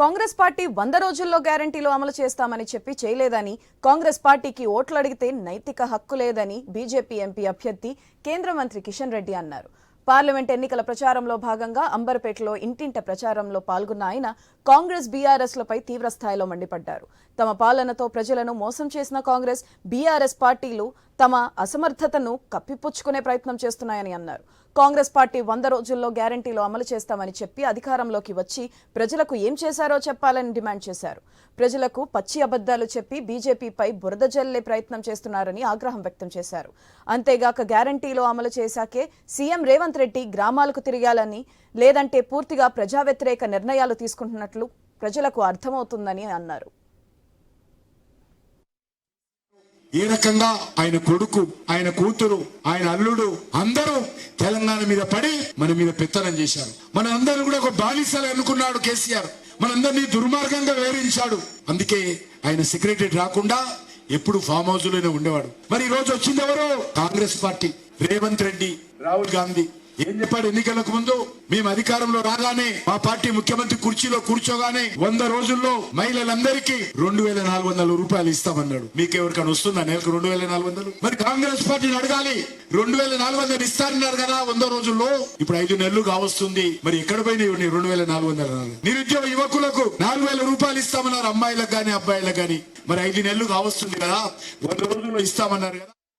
Congress party వంద రోజుల్లో గ్యారంటీలు అమలు చేస్తామని చెప్పి చేయలేదని కాంగ్రెస్ పార్టీకి ఓట్లు అడిగితే నైతిక హక్కు లేదని బీజేపీ ఎంపీ అభ్యర్థి కేంద్ర మంత్రి కిషన్ రెడ్డి అన్నారు. పార్లమెంట్ ఎన్నికల ప్రచారంలో భాగంగా అంబర్పేటలో ఇంటింట ప్రచారంలో పాల్గొన్న ఆయన కాంగ్రెస్ బీఆర్ఎస్లపై తీవ్ర స్థాయిలో మండిపడ్డారు. తమ పాలనతో ప్రజలను మోసం చేసిన కాంగ్రెస్ బీఆర్ఎస్ పార్టీలు తమ అసమర్థతను కప్పిపుచ్చుకునే ప్రయత్నం చేస్తున్నాయని అన్నారు. కాంగ్రెస్ పార్టీ వంద రోజుల్లో గ్యారంటీలు అమలు చేస్తామని చెప్పి అధికారంలోకి వచ్చి ప్రజలకు ఏం చేశారో చెప్పాలని డిమాండ్ చేశారు. ప్రజలకు పచ్చి అబద్ధాలు చెప్పి బీజేపీపై బురద జల్లే ప్రయత్నం చేస్తున్నారని ఆగ్రహం వ్యక్తం చేశారు. అంతేగాక గ్యారంటీలో అమలు చేశాకే సీఎం రేవంత్ రెడ్డి గ్రామాలకు తిరగాలని లేదంటే పూర్తిగా ప్రజా వ్యతిరేక నిర్ణయాలు తీసుకుంటున్నట్లు ప్రజలకు అర్థమవుతుందని అన్నారు. ఏ రకంగా ఆయన కొడుకు ఆయన కూతురు ఆయన అల్లుడు అందరూ తెలంగాణ మీద పడి మన మీద పెత్తనం చేశారు. మన అందరూ కూడా ఒక బానిసలు అనుకున్నాడు కేసీఆర్. మనందరినీ దుర్మార్గంగా వేరించాడు అందుకే ఆయన సెక్రటరీ రాకుండా ఎప్పుడు ఫామ్ హౌస్లోనే ఉండేవాడు. మరి ఈ రోజు వచ్చింది ఎవరు? కాంగ్రెస్ పార్టీ. రేవంత్ రెడ్డి రాహుల్ గాంధీ. ఏం చెప్పాడు ఎన్నికలకు ముందు మేము అధికారంలో రాగానే మా పార్టీ ముఖ్యమంత్రి కుర్చీలో కూర్చోగానే వంద రోజుల్లో మహిళలందరికీ రెండు వేల నాలుగు వందల రూపాయలు ఇస్తామన్నాడు. మీకు ఎవరికైనా వస్తుందా నెలకు రెండు వేల నాలుగు వందలు? మరి కాంగ్రెస్ పార్టీని అడగాలి. రెండు వేల నాలుగు వందలు ఇస్తారన్నారు కదా వంద రోజుల్లో. ఇప్పుడు ఐదు నెలలు కావస్తుంది. మరి ఎక్కడ పోయినాయి రెండు వేల నాలుగు వందల నిరుద్యోగ యువకులకు నాలుగు వేల రూపాయలు ఇస్తామన్నారు అమ్మాయిలకు కానీ అబ్బాయిలకు కానీ మరి ఐదు నెలలు కావస్తుంది కదా. వంద రోజుల్లో ఇస్తామన్నారు కదా.